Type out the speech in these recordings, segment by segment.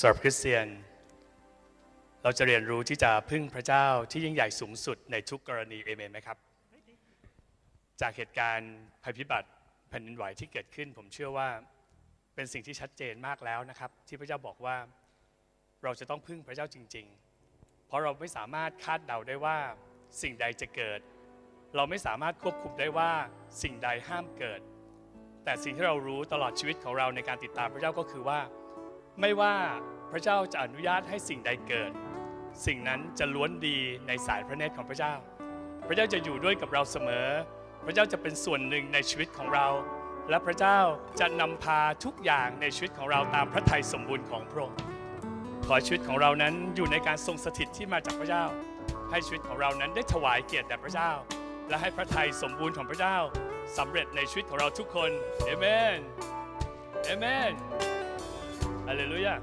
สำหรับคริสเตียน เราจะเรียนรู้ที่จะพึ่งพระเจ้าที่ยิ่งใหญ่สูงสุดในทุกกรณีเอเมนไหมครับ จากเหตุการณ์ภัยพิบัติแผ่นดินไหวที่เกิดขึ้น ผมเชื่อว่าเป็นสิ่งที่ชัดเจนมากแล้วนะครับ ที่พระเจ้าบอกว่าเราจะต้องพึ่งพระเจ้าจริง ๆ เพราะเราไม่สามารถคาดเดาได้ว่าสิ่งใดจะเกิด เราไม่สามารถควบคุมได้ว่าสิ่งใดห้ามเกิด แต่สิ่งที่เรารู้ตลอดชีวิตของเราในการติดตามพระเจ้าก็คือว่า ไม่ว่าพระเจ้าจะอนุญาตให้สิ่งใดเกิด สิ่งนั้นจะล้วนดีในสายพระเนตรของพระเจ้า พระเจ้าจะอยู่ด้วยกับเราเสมอ พระเจ้าจะเป็นส่วนหนึ่งในชีวิตของเรา และพระเจ้าจะนำพาทุกอย่างในชีวิตของเราตามพระทัยสมบูรณ์ของพระองค์ขอชีวิตของเรานั้นอยู่ในการทรงสถิตที่มาจากพระเจ้า ให้ชีวิตของเรานั้นได้ถวายเกียรติแด่พระเจ้า และให้พระทัยสมบูรณ์ของพระเจ้าสำเร็จในชีวิตของเราทุกคนเอเมนเอเมน ฮาเลลูยา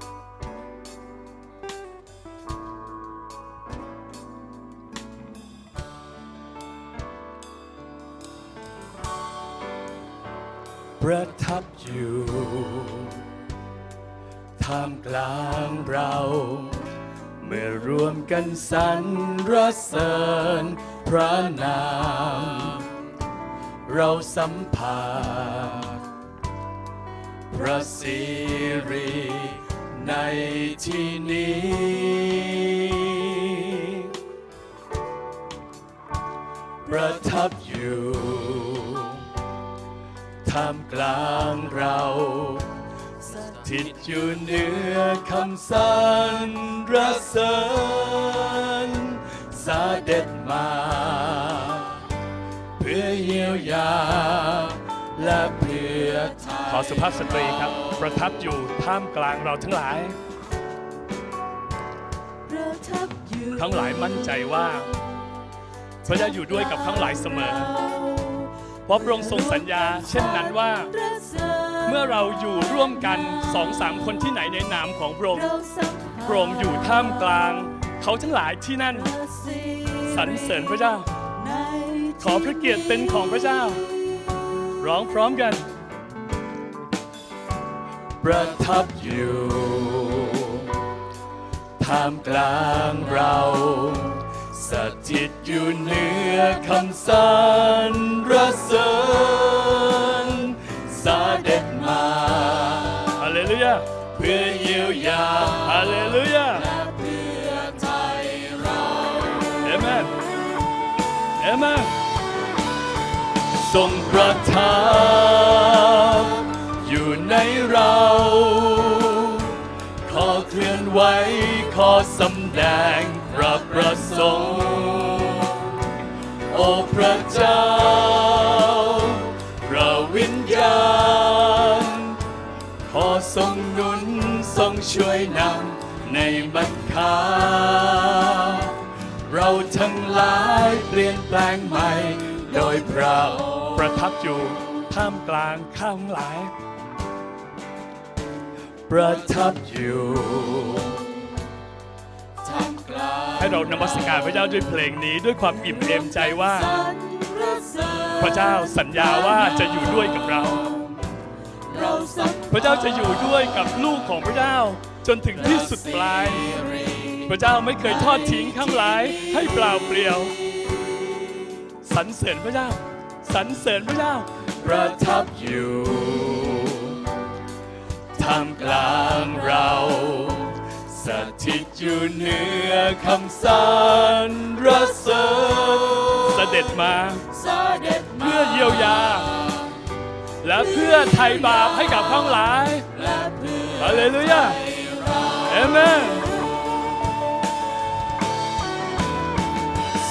ประทับอยู่ท่ามกลางเรา เมื่อรวมกันสรรเสริญพระนาม เราสัมผัส พระสิริในที่นี้ ประทับอยู่ท่ามกลางเราสถิตอยู่เหนือคำสรรเสริญเด็จมา เพื่อเยียวยาและเพื่อ อสุภาพสตรีครับ ประทับอยู่ท่ามกลางเราทั้งหลายประทับอยู่ทั้งหลายมั่นใจว่า พระเจ้าอยู่ด้วยกับทั้งหลายเสมอ เพราะพระองค์ทรงสัญญา เช่นนั้นว่า เมื่อเราอยู่ร่วมกันสองสามคนที่ไหนในนามของพระองค์เราสัมผัสพระองค์อยู่ท่ามกลาง เขาทั้งหลายที่นั่นสรรเสริญพระเจ้าในขอพระเกียรติเป็นของพระเจ้า ร้องพร้อมกัน ประทับอยู่ ท่ามกลางเราสถิตอยู่เหนือคำสรรเสริญเสด็จมาฮาเลลูยาเพื่อเยียวยาฮาเลลูยาเพื่อไทยเราเอเมนเอเมนทรงประทับ อยู่ในเรา ขอเคลื่อนไหวขอสำแดงพระประสงค์โอ้พระเจ้า พระวิญญาณ ขอทรงหนุนทรงช่วยนำในบรรคาเราทั้งหลายเปลี่ยนแปลงใหม่ โดยพระประทับอยู่ท่ามกลางข้างหลาย ประทับอยู่ท่ามกลางให้เรานมัสการพระเจ้าด้วยเพลงนี้ด้วยความอิ่มเอมใจว่าสรรเสริญพระเจ้าสัญญาว่าจะอยู่ด้วยกับเราเราสัมผัสพระเจ้าจะอยู่ด้วยกับลูกของพระเจ้าจนถึงที่สุดปลาย พระเจ้าไม่เคยทอดทิ้งข้างหลายให้เปล่าเปลี่ยวสรรเสริญพระเจ้าสรรเสริญพระเจ้าประทับอยู่ ท่ามกลางเราสถิตอยู่เหนือคำสรรเสริญเสด็จมาเสด็จมาเพื่อเยียวยา และเพื่อไถ่บาปให้กับทั้งหลายและเพื่อฮาเลลูยาเอเมน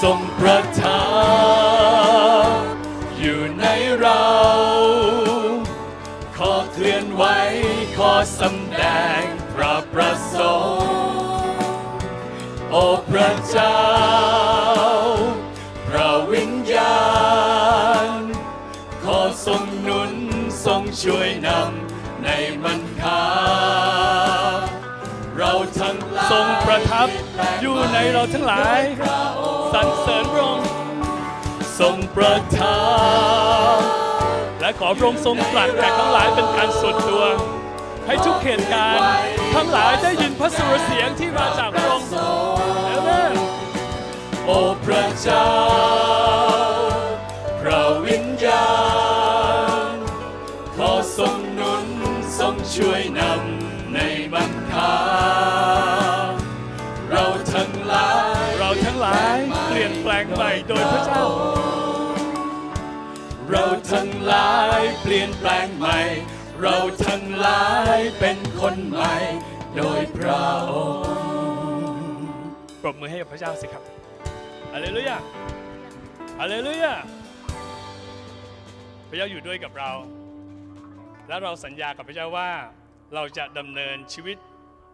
ทรงประทับ สำแดงพระประสงค์โอ้พระเจ้า พระวิญญาณ ขอทรงหนุนทรงช่วยนำในมันคาเราทั้งทรงประทับอยู่ในเราทั้งหลายสรรเสริญพระองค์ทรงประทับและขอพระองค์ทรงตรัสแก่ทั้งหลายเป็นการส่วนตัว ให้ทุกเหตุการณ์ทั้งหลายได้ยินพระสุรเสียงที่มาจากพระองค์เอเมนโอ้พระเจ้า พระวิญญาณ ขอทรงหนุนทรงช่วยนำในบรรคาเราทั้งหลายเราทั้งหลายเปลี่ยนแปลงใหม่โดยพระเจ้า เราทั้งหลายเปลี่ยนแปลงใหม่ เราทั้งหลายเป็นคนใหม่ โดยพระองค์ปรบมือให้กับพระเจ้าสิครับฮาเลลูยาฮาเลลูยาพระเจ้าอยู่ด้วยกับเรา และเราสัญญากับพระเจ้าว่า เราจะดำเนินชีวิต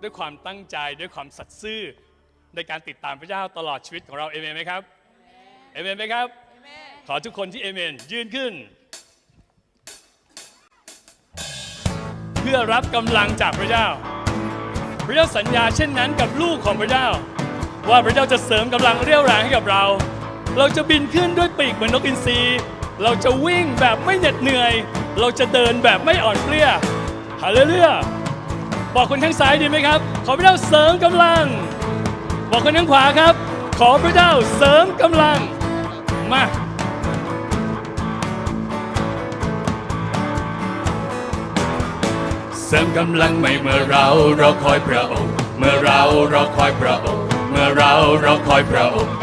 ด้วยความตั้งใจด้วยความสัตย์ซื่อในการติดตามพระเจ้าตลอดชีวิตของเราเอเมนไหมครับเอเมนไหมครับ ขอทุกคนที่เอเมนยืนขึ้น เพื่อรับกำลังจากพระเจ้า พระเจ้าสัญญาเช่นนั้นกับลูกของพระเจ้า ว่าพระเจ้าจะเสริมกำลังเรี่ยวแรงให้กับเรา เราจะบินขึ้นด้วยปีกเหมือนนกอินทรีเราจะวิ่งแบบไม่เหน็ดเหนื่อย เราจะเดินแบบไม่อ่อนเปลี้ยฮาเลลูยาบอกคนข้างซ้ายดีไหมครับ ขอพระเจ้าเสริมกำลัง บอกคนข้างขวาครับ ขอพระเจ้าเสริมกำลังมา เสริมกำลังไม่เมื่อเราเราคอยพระองค์ เมื่อเราเราคอยพระองค์ เมื่อเราเราคอยพระองค์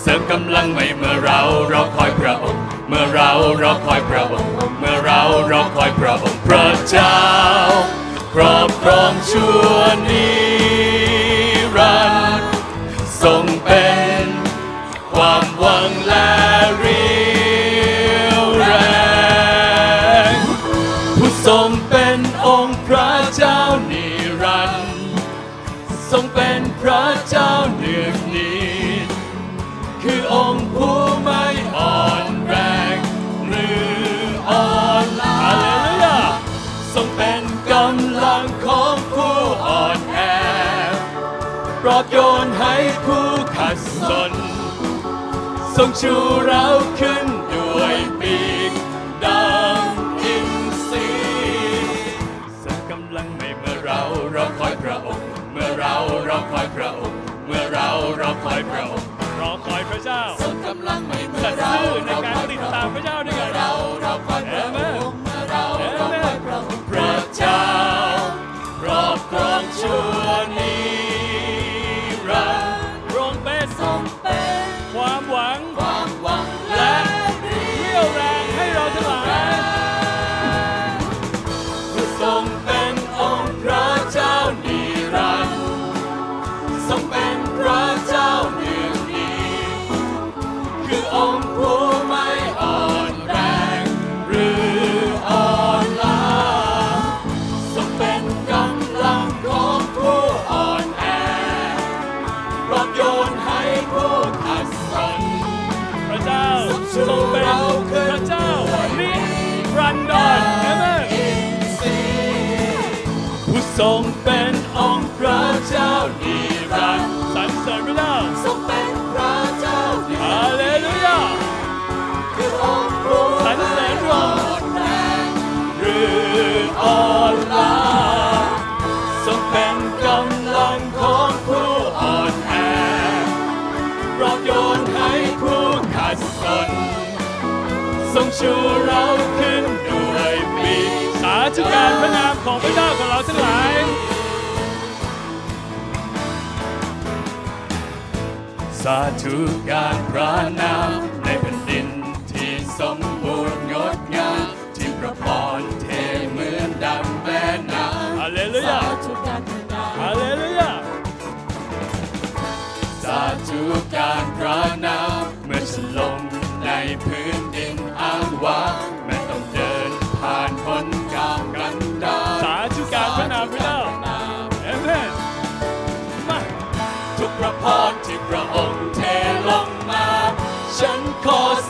เสริมกำลังไม่เมื่อเราเราคอยพระองค์ เมื่อเราเราคอยพระองค์ เมื่อเราเราคอยพระองค์พระเจ้าครอบครองชั่วนิ จ้าเนือกนิดคือองค์ผู้ไม่อ่อนแรงหรืออ่อนล้าฮาเลลูยาทรงเป็นกำลังของผู้อ่อนแอปลอบโยนให้ผู้ขัดสน ทรงชูเราขึ้นด้วยปีกดังอินทรีสริมกำลังใหม่เมื่อเราเราคอยพระองค์ เมื่อเราเราคอยพระองค์ เมื่อเราเราคอยพระองค์รอคอยพระเจ้าเสริมกำลังใหม่เมื่สัอตย์เราซื่อในการติดตามพระเจ้าด้วยกันเราเราคอยพระองค์เมื่อเราเราคอยพระองค์พระเจ้าครอบครองชั่ ทรงเป็นองค์พระเจ้านิรันดร์สรรเสริญพระเจ้าทรงเป็นพระเจ้านิรัฮานดร์เลลูยาคือองค์ผู้สรรเสริญพระองค์อ่อนแรงหรืออ่อนล้าทรงเป็นกำลังของผู้อ่อนแอปลอบโยนให้ผู้ขัดสนทรงชูเราขึ้นด้วยปีก สาธุการพระนามของพระเจ้าของเราทั้งหลาย สาธุการพระนาม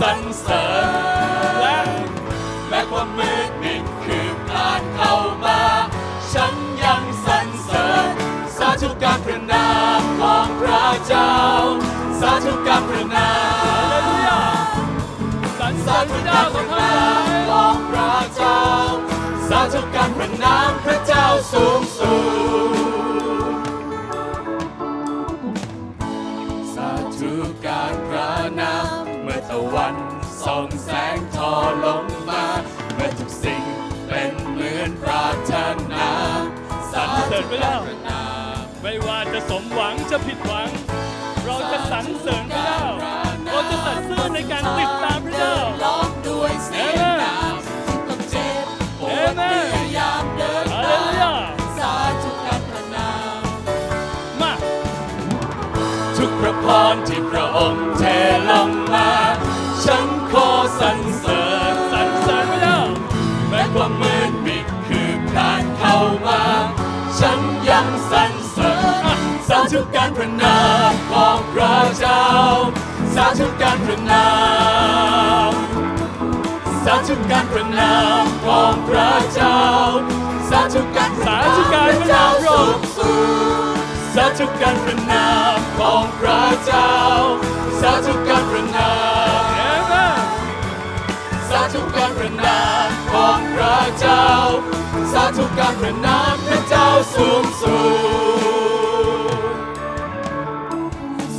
สรรเสริญและแม้ความมืดมิดคือผ่านเข้ามา ฉันยังสรรเสริญสาธุการพระนามของพระเจ้า สาธุการพระนามสรรเสริสาญพธุระเจ้าการพระนามของพระเจ้า สาธุการประนามพระเจ้าสูงสุด พระเจ้าพระนามไม่ว่าจะสมหวังจะผิดหวัง เราจะสรรเสริญพระเจ้าเราจะสัตย์ซื่อในการติดตามพระเจ้าร้องด้วยเสียงน้ำที่ต้องเจ็บปวดเอเมนพยายามเดินฮาเลตาลูยามสาธุการพระนามมาทุกพระพรที่พระองค์เทลงมา ฉันขอสรร ธุการพระนามของพระเจ้า สาธุการพระนามสาธุการพระนามของพระเจ้า สาธุการสาธุการพระนามพระองค์สูงสาธุการพระนามของพระเจ้า สาธุการพระนามสาธุการพระนามของพระเจ้า สาธุการพระนามพระเจ้าสูงสุด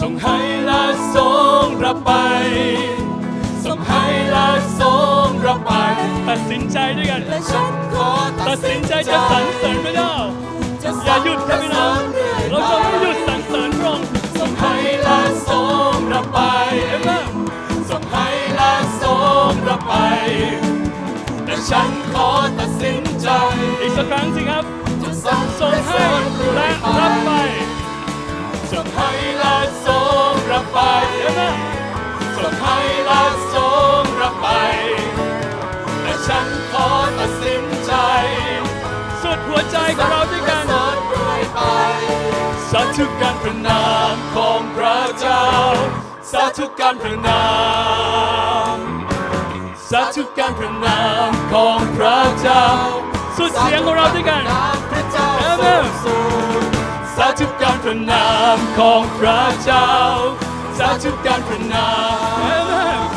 ทรงให้และทรงรับไปทรงให้และทรงรับไป ตัดสินใจด้วยกัน และฉันขอตัดสินใจจะสรรเสริญพระเจ้าอย่าหยุดครับพี่น้องเราจะไม่หยุดสรรเสริญพระองค์ทรงให้และทรงรับไป เอเมนทรงให้และทรงรับไป แต่ฉันขอตัดสินใจ อีกสักครั้งสิครับ จะสรรทรงให้และรับไป ไปเอเมนทรงให้และทรงรับไป แต่ฉันขอตัดสินใจ สุดหัวใจของเราด้วยกันสรรเรื่อยไป สาธุการพระนามของพระเจ้า สาธุการพระนาม สาธุการพระนามของพระเจ้า สุดเสียงของเราด้วยกันพระเจ้าเอเมนสูงสาธุการพระนามของพระเจ้า สาธุการพระนาม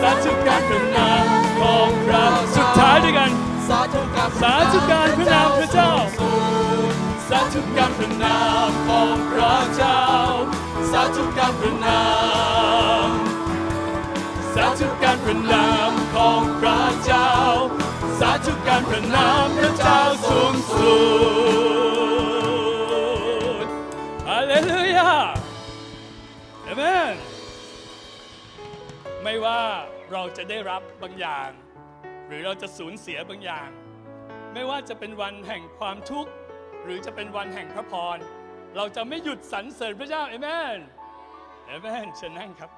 สาธุการพระนามของพระสุดท้ายด้วยกัน สาธุการสาธุการพระนามพระเจ้า สาธุการพระนามของพระเจ้า สาธุการพระนามสาธุการพระนามของพระเจ้า สาธุการพระนามพระเจ้าสูงสุด ว่าเราจะได้รับบางอย่าง หรือเราจะสูญเสียบางอย่าง ไม่ว่าจะเป็นวันแห่งความทุกข์ หรือจะเป็นวันแห่งพระพร เราจะไม่หยุดสรรเสริญพระเจ้าเอเมนเอเมนเชิญนั่งครับ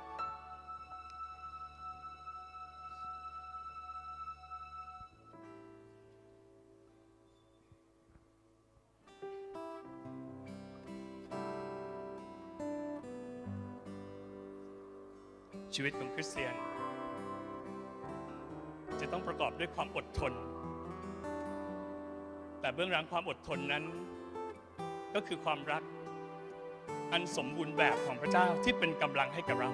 ชีวิตของคริสเตียน จะต้องประกอบด้วยความอดทน แต่เบื้องหลังความอดทนนั้น ก็คือความรักอันสมบูรณ์แบบของพระเจ้าที่เป็นกำลังให้กับเรา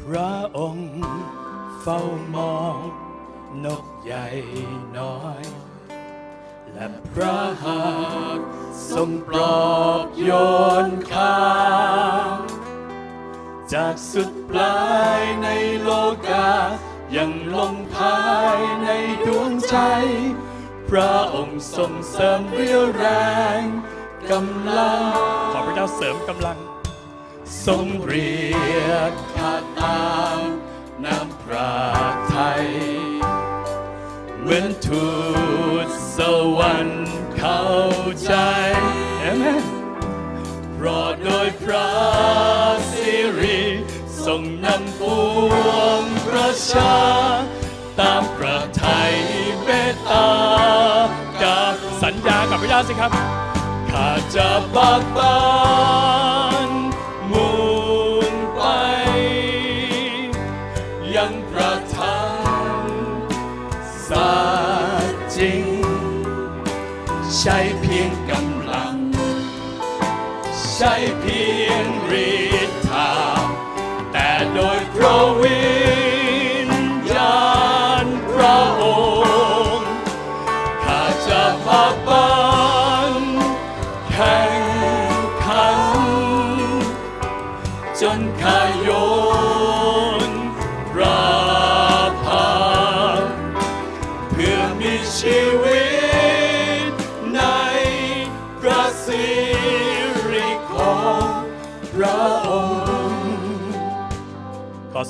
พระองค์เฝ้ามองนกใหญ่น้อย และพระหัตถ์ทรงปลอบโยนข้าจากสุดปลายในโลกา ยังลงภายในดวงใจ พระองค์ทรงเสริมเรียวแรงกำลัง ขอพระเจ้าเสริมกำลัง ทรงเรียกข้าตามน้ำพระทัยเหมือนทูต สวรรค์เข้าใจเอเมนราะโดยพระสิริทรงนำปวงประชา ตามพระทัยเมตากาสัญญากับพระเจ้าสิครับ ข้าจะบากบาน ใช้เพียงกำลัง ใช้เพียงฤทธาแต่โดยพระวิ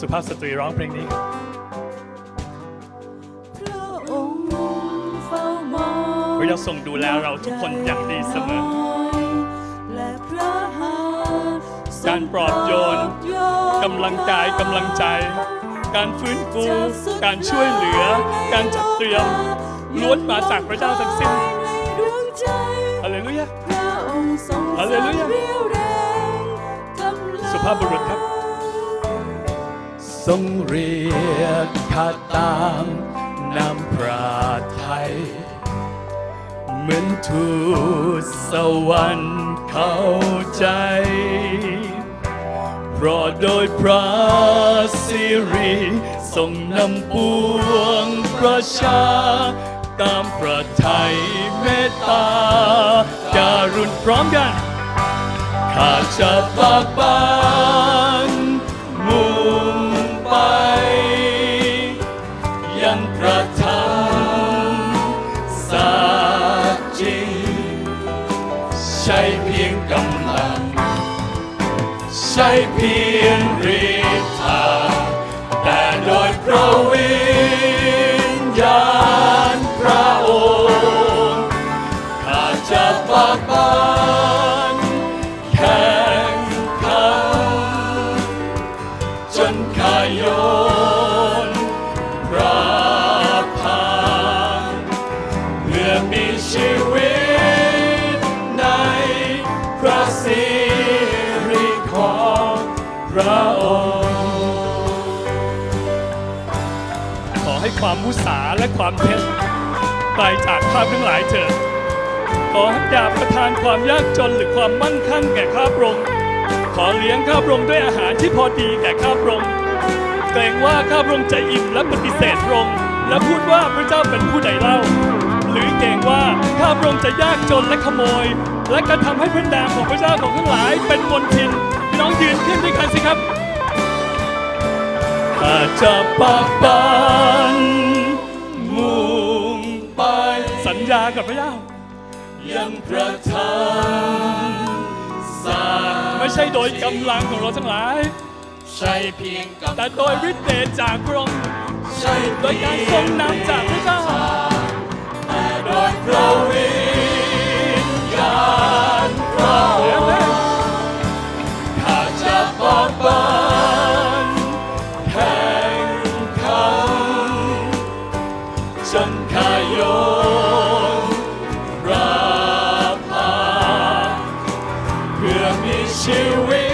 สุภาพสตรีร้องเพลงนี้ครับพระองค์เฝ้ามองพระเจ้าทรงดูแลเราทุกคนอย่างดีเสมอและพระหัตถ์ทรงการปลอบโยนปลอบโยนกำลังกายกำลังใจ การฟื้นฟูการช่วยเหลือ การจัดเตรียมล้วนมาจากพระเจ้าทั้งสิ้นในดวงใจฮาเลลูยาพระองค์ทรงฮาเลลูยาเรียวแรงกำลังสุภาพบุรุษครับ ทรงเรียกข้าตามนำพระไทยเหมือนทูตสวรรค์เข้าใจ เพราะโดยพระสิริทรงนำปวงประชา ตามพระไทยเมตตาการุณพร้อมกัน ข้าจะปากบาน ช่เพียงฤทธาแต่โดยพระวิญญาณพระองค์ข้าจะปากบานแข่งขันจนข้าโย สาและความเท็จไปจากข้าทั้งหลายเถิดขออย่าประทานความยากจนหรือความมั่งคั่งแก่ข้าพระองค์ขอเลี้ยงข้าพระองค์ด้วยอาหารที่พอดีแก่ข้าพระองค์เกรงว่าข้าพระองค์จะอิ่มและปฏิเสธพระองค์และพูดว่าพระเจ้าเป็นผู้ใดเล่า หรือเกรงว่าข้าพระองค์จะยากจนและขโมย และกระทำให้พระนามของพระเจ้าของทั้งหลายเป็นมลทินพี่น้องยืนขึ้นด้วยกันสิครับข้าจะปากบาน ญญากับพระเจ้า ยังพระธรรมสร้างไม่ใช่โดยกำลังของเราทั้งหลาย ใช่เพียงกำแต่โดยฤทธิ์เดชจากพระองค์ใช่โดยการทรงนำจากพระเจ้าโดยพระวิญญาณพระองค์ ชีวิ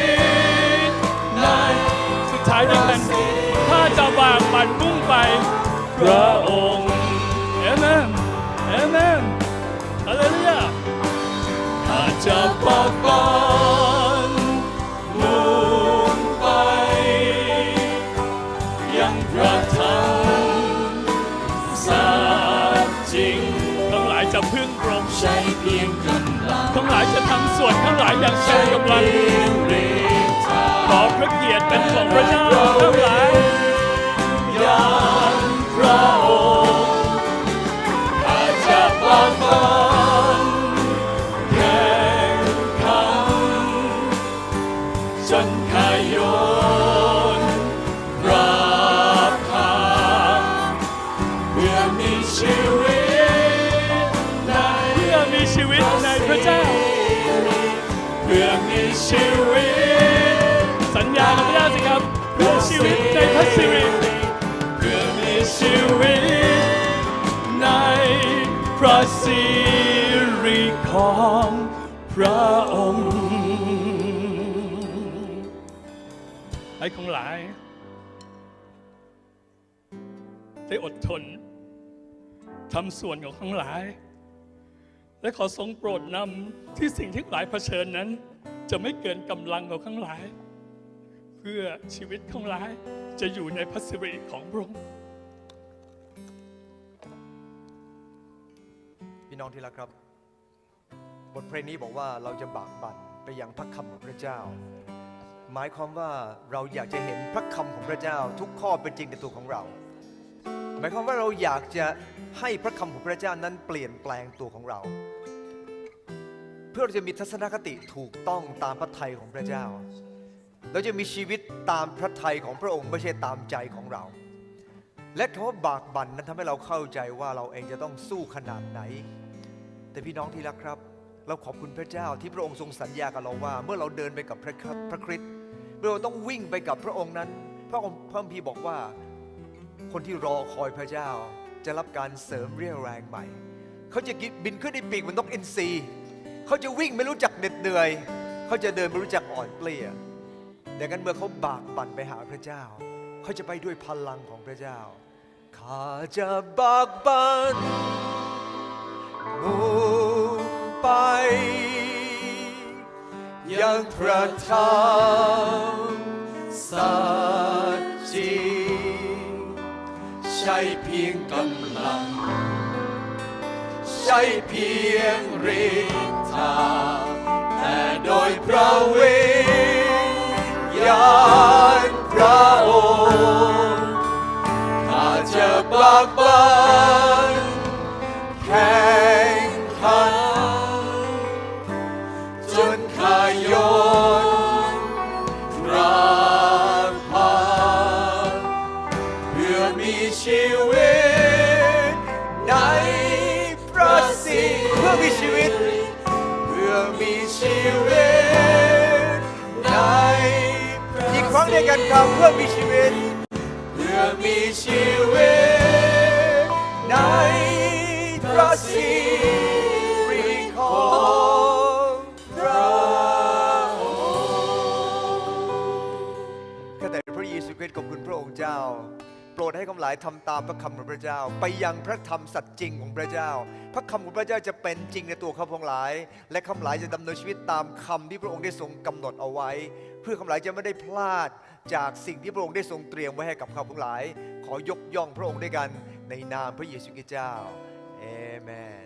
ตในสุดท้ายด้วยกันถ้าจะวางมันมุ่งไปพระองค์เอเมนเอเมนฮาเลลูยาถ้าจะปาก ทั้งหลายจะทำส่วนทั้งหลายอย่างเต็มกำลังขอพระเกียรติเป็นของพระเจ้าทั้งหลายยานพระ ในพระสิริเพื่อมีชีวิตในพระสิริของพระองค์ให้ของหลายได้อดทนทำส่วนของทั้งหลาย และขอทรงโปรดนำที่สิ่งที่หลายเผชิญนั้น จะไม่เกินกำลังของทั้งหลาย พื่อชีวิตของหลายจะอยู่ในพระสิริของพระองค์พี่น้องที่รักครับ บทเพลงนี้บอกว่าเราจะบากบั่นไปยังพระคำของพระเจ้า หมายความว่าเราอยากจะเห็นพระคำของพระเจ้า ทุกข้อเป็นจริงในตัวของเรา หมายความว่าเราอยากจะให้พระคำของพระเจ้านั้นเปลี่ยนแปลงตัวของเรา เพื่อเราจะมีทัศนคติถูกต้องตามพระทัยของพระเจ้า เราจะมีชีวิตตามพระทัยของพระองค์ไม่ใช่ตามใจของเรา และคำว่าบากบั่นนั้นทำให้เราเข้าใจว่าเราเองจะต้องสู้ขนาดไหน แต่พี่น้องที่รักครับ เราขอบคุณพระเจ้าที่พระองค์ทรงสัญญากับเราว่า เมื่อเราเดินไปกับพระคพระคริสต์เมื่อเราต้องวิ่งไปกับพระองค์นั้น พระองค์พระคัมภีร์บอกว่า คนที่รอคอยพระเจ้า จะรับการเสริมเรี่ยวแรงใหม่เขาจะบินขึ้นในปีกเหมือนนกอินทรีเขาจะวิ่งไม่รู้จักเหน็ดเหนื่อย เขาจะเดินไม่รู้จักอ่อนเปลี้ย ดังนั้นเมื่อเขาบากบั่นไปหาพระเจ้า เขาจะไปด้วยพลังของพระเจ้า ข้าจะบากบั่นมุ่งไป ยังพระธรรมสัจจริงใช่เพียงกำลัง ใช่เพียงฤทธาแต่โดยพระ จะบากบั่นแข่งขันจนข้ายโยนราพาเพื่อมีชีวิตในพระสิทธิ์เพื่อมีชีวิต เพื่อมีชีวิตในอีกครั้งเดียวกันครับเพื่อมีชีวิต เพื่อมีชีวิต พระสิริของพระข้าแต่พระเยซูคริสต์ขอบคุณพระองค์เจ้า โปรดให้คำหลายทำตามพระคำของพระเจ้า ไปยังพระธรรมสัจจริงของพระเจ้า พระคำของพระเจ้าจะเป็นจริงในตัวเขาพงหลาย และคำหลายจะดำเนินชีวิตตามคำที่พระองค์ได้ทรงกำหนดเอาไว้ เพื่อคำหลายจะไม่ได้พลาดจากสิ่งที่พระองค์ได้ทรงเตรียมไว้ให้กับเขาพงหลาย ขอยกย่องพระองค์ด้วยกัน ในนามพระเยซูคริสต์เจ้าเอเมน